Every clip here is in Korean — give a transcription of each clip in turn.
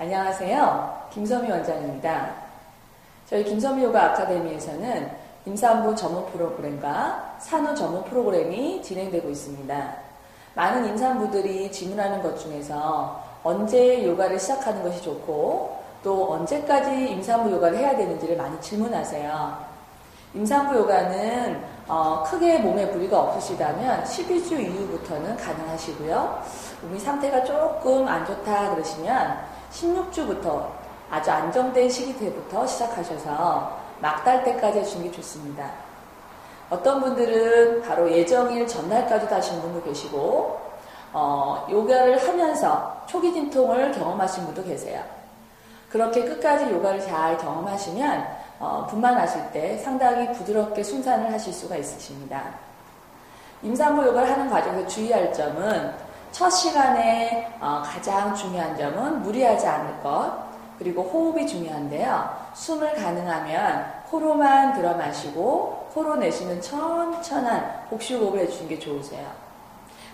안녕하세요. 김서미 원장입니다. 저희 김서미 요가 아카데미에서는 임산부 전문 프로그램과 산후 전문 프로그램이 진행되고 있습니다. 많은 임산부들이 질문하는 것 중에서 언제 요가를 시작하는 것이 좋고 또 언제까지 임산부 요가를 해야 되는지를 많이 질문하세요. 임산부 요가는 어, 크게 몸에 무리가 없으시다면 12주 이후부터는 가능하시고요. 몸이 상태가 조금 안 좋다 그러시면 16주부터 아주 안정된 시기 때부터 시작하셔서 막달 때까지 해주는 게 좋습니다. 어떤 분들은 바로 예정일 전날까지도 하시는 분도 계시고, 어, 요가를 하면서 초기 진통을 경험하신 분도 계세요. 그렇게 끝까지 요가를 잘 경험하시면, 어, 분만하실 때 상당히 부드럽게 순산을 하실 수가 있으십니다. 임산부 요가를 하는 과정에서 주의할 점은 첫 시간에 어, 가장 중요한 점은 무리하지 않을 것, 그리고 호흡이 중요한데요. 숨을 가능하면 코로만 들어 마시고 코로 내쉬는 천천한 복식호흡을 해주시는 게 좋으세요.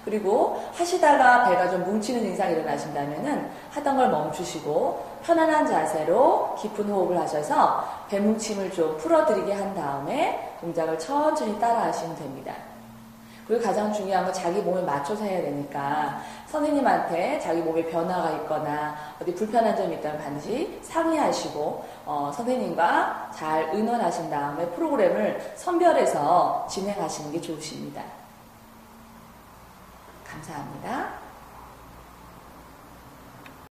그리고 하시다가 배가 좀 뭉치는 증상이 일어나신다면은 하던 걸 멈추시고 편안한 자세로 깊은 호흡을 하셔서 배 뭉침을 좀 풀어드리게 한 다음에 동작을 천천히 따라 하시면 됩니다. 그리고 가장 중요한 건 자기 몸에 맞춰서 해야 되니까 선생님한테 자기 몸에 변화가 있거나 어디 불편한 점이 있다면 반드시 상의하시고 어, 선생님과 잘 의논하신 다음에 프로그램을 선별해서 진행하시는 게 좋으십니다. 감사합니다.